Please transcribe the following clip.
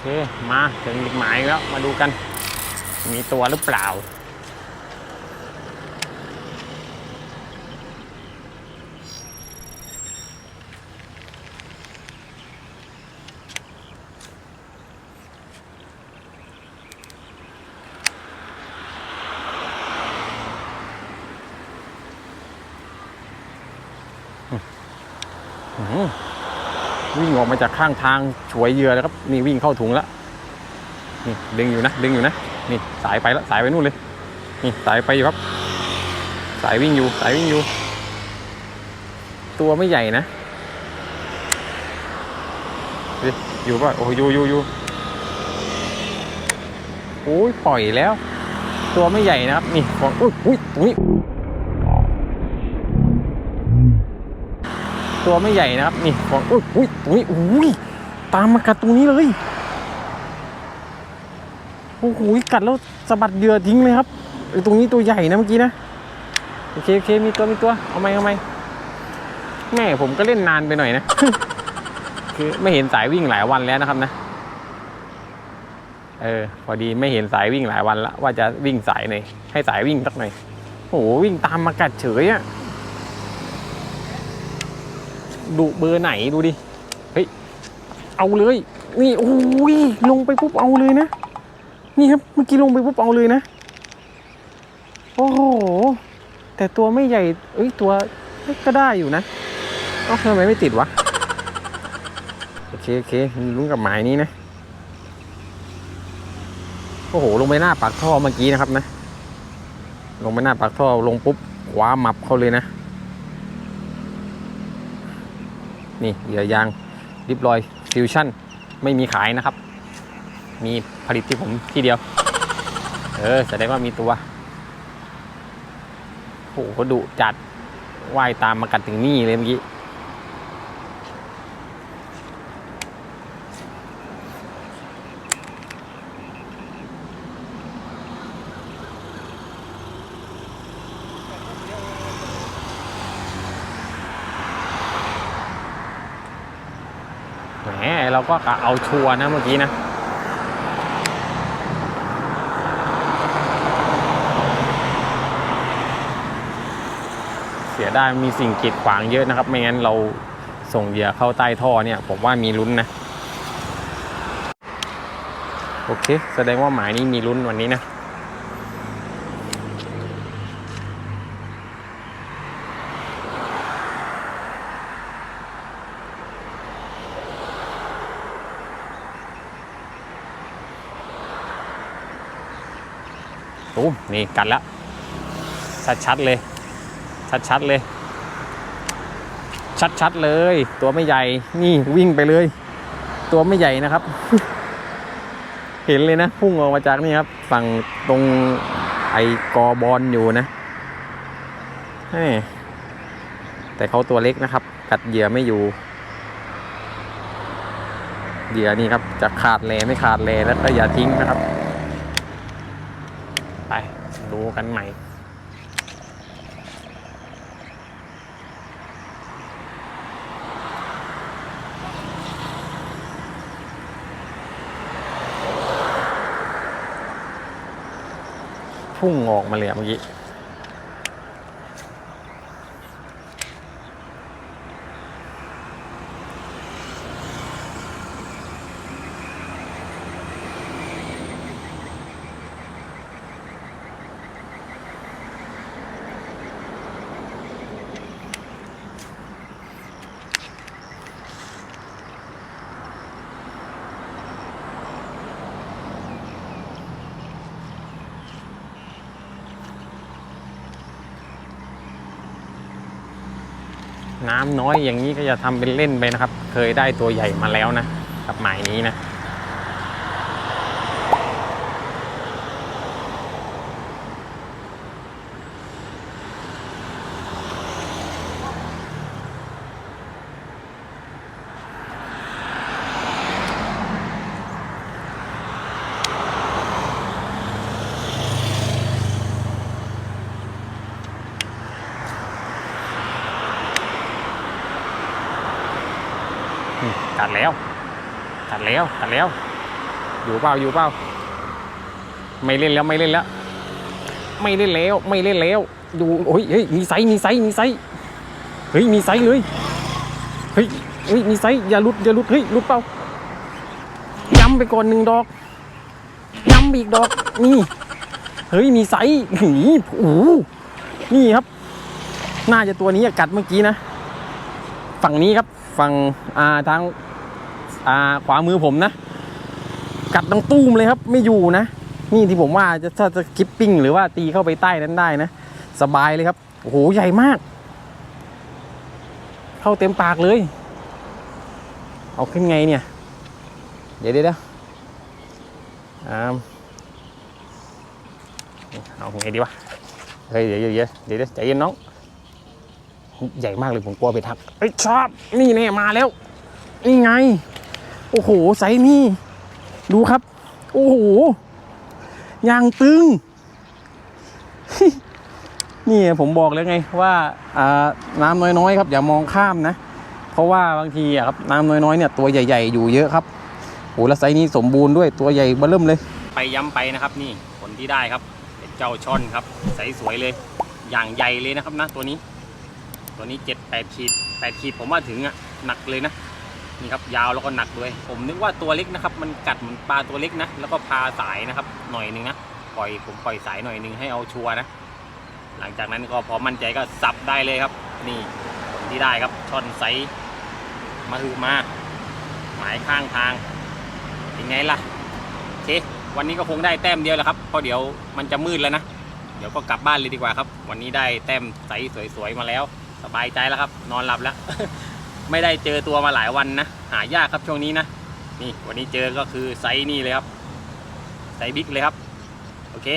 เค มาถึงจุดหมายแล้ว มาดูกัน มีตัวหรือเปล่า อื้อหือ วิ่งออกมาจากข้างทางฉวยเหยื่อแล้วครับนี่วิ่งเข้าถุงแล้วนี่ดึงอยู่นะดึงอยู่นะนี่สายไปแล้วสายไปนู่นเลยนี่สายไปอยู่ครับ สายวิ่งอยู่สายวิ่งอยู่ ตัวไม่ใหญ่นะอยู่ป่ะโอ้ยอยู่อยู่อยู่โอ้ยปล่อยแล้ว ตัวไม่ใหญ่นะครับ นี่บอกอุ้ยอุ้ย ตัวไม่ใหญ่นะครับ นี่บอกอุ้ยอุ้ยตรงนี้อุ้ยตามมากัดตรงนี้เลยโอ้โหกัดแล้วสะบัดเหยื่อทิ้งเลยครับตรงนี้ตัวใหญ่นะเมื่อกี้นะโอเคโอเคมีตัวมีตัวเอาไหมเอาไหมแม่ผมก็เล่นนานไปหน่อยนะคือไม่เห็นสายวิ่งหลายวันแล้วนะครับนะเออพอดีไม่เห็นสายวิ่งหลายวันละว่าจะวิ่งสายหน่อยให้สายวิ่งสักหน่อยโอ้โหวิ่งตามมากัดเฉยอะ ดุเบอร์ไหนดูดิ เฮ้ย เอาเลย นี่โอ้ยลงไปปุ๊บเอาเลยนะ นี่ครับเมื่อกี้ลงไปปุ๊บเอาเลยนะ โอ้โห แต่ตัวไม่ใหญ่ เอ้ยตัวก็ได้อยู่นะเอ้าทำไมไม่ติดวะ โอเคโอเคลุ้นกับหมายนี้นะ โอ้โห ลงไปหน้าปากท่อเมื่อกี้นะครับนะ ลงไปหน้าปากท่อลงปุ๊บคว้ามับเขาเลยนะ นี่เหยื่อยางริบรอยฟิวชั่นไม่มีขายนะครับ มีผลิตที่ผมที่เดียว เออแสดงว่ามีตัวโอ้โหดุจัดว่ายตามมากัดถึงนี่เลยเมื่อกี้ แหมเราก็กะเอาชัวร์นะเมื่อกี้นะเสียดายมีสิ่งกีดขวางเยอะนะครับ ไม่งั้นเราส่งเหยื่อเข้าใต้ท่อเนี่ย ผมว่ามีลุ้นนะ โอเค แสดงว่าหมายนี้มีลุ้นวันนี้นะ ตูมนี่กัดแล้ว ชัดๆเลย ชัดๆเลย ชัดๆเลย ตัวไม่ใหญ่นี่วิ่งไปเลย ตัวไม่ใหญ่นะครับ เห็นเลยนะ พุ่งออกมาจากนี่ครับ ฝั่งตรงไอกอบอลอยู่นะแหม่แต่เขาตัวเล็กนะครับ กัดเหยื่อไม่อยู่เหยื่อนี่ครับจะขาดแลไม่ขาดแลแล้วก็อย่าทิ้งนะครับ ไปดูกันใหม่พุ่งออกมาเลยเมื่อกี้ น้ำน้อยอย่างนี้ก็จะทำเป็นเล่นไปนะครับ เคยได้ตัวใหญ่มาแล้วนะกับหมายนี้นะ กัดแล้วกัดแล้วกัดแล้ว อยู่เปล่าอยู่เปล่าไม่เล่นแล้วไม่เล่นแล้ว ไม่เล่นแล้วไม่เล่นแล้วดูโอ้ยเฮ้ยมีไซมีไซมีไซเฮ้ยมีไซเลยเฮ้ยเฮ้ยมีไซอย่าลุดอย่าลุดเฮ้ยลุดเปล่าย้ำไปก่อนหนึ่งดอกย้ำอีกดอกนี่เฮ้ยมีไซนี่โอ้นี่ครับ น่าจะตัวนี้กัดเมื่อกี้นะ ฝั่งนี้ครับ ฝั่งอ่าทางอ่าขวามือผมนะ กัดตังตู้มเลยครับ ไม่อยู่นะ นี่ที่ผมว่าจะถ้าจะกิปปิ้งหรือว่าตีเข้าไปใต้นั้นได้นะ สบายเลยครับ โอ้โห ใหญ่มาก เข้าเต็มปากเลย เอาขึ้นไงเนี่ย เดี๋ยวเดี๋ยวเอ่าเอาไงดีวะ เฮ้ยเดี๋ยวเดี๋ยวเดี๋ยวเดี๋ยวเดี๋ยวใจเย็นน้อง ใหญ่มากเลยผมกลัวไปทักเอ้ยชอบนี่แน่มาแล้ว นี่ไง โอ้โหไซส์นี่ ดูครับ โอ้โหยางตึง นี่ผมบอกแล้วไงว่าอ่าน้ำน้อยๆครับ อย่ามองข้ามนะ เพราะว่าบางทีอะครับน้ำน้อยๆเนี่ยตัวใหญ่ๆ อยู่เยอะครับโอ้แล้วไซส์นี้สมบูรณ์ด้วยตัวใหญ่เบ้อเริ่มเลย ไปย้ำไปนะครับ นี่ผลที่ได้ครับเป็นเจ้าช่อนครับใสสวยเลย อย่างใหญ่เลยนะครับนะตัวนี้ ตัวนี้เจ็ดแปดขีดแปดขีดผมว่าถึงอะหนักเลยนะนี่ครับยาวแล้วก็หนักด้วย ผมนึกว่าตัวเล็กนะครับ มันกัดเหมือนปลาตัวเล็กนะแล้วก็พาสายนะครับ หน่อยนึงนะปล่อยผมปล่อยสายหน่อยนึงให้เอาชัวร์นะ หลังจากนั้นก็พอมั่นใจก็สับได้เลยครับ นี่ผลที่ได้ครับช่อนไซมาหือมาหมายข้างทางเป็นไงล่ะโอเควันนี้ก็คงได้แต้มเดียวแหละครับเพราะเดี๋ยวมันจะมืดแล้วนะ เดี๋ยวก็กลับบ้านเลยดีกว่าครับ วันนี้ได้แต้มไซส์สวยๆมาแล้ว สบายใจแล้วครับ นอนหลับแล้ว ไม่ได้เจอตัวมาหลายวันนะ หายากครับช่วงนี้นะ นี่วันนี้เจอก็คือไซส์นี่เลยครับ ไซส์บิ๊กเลยครับ โอเค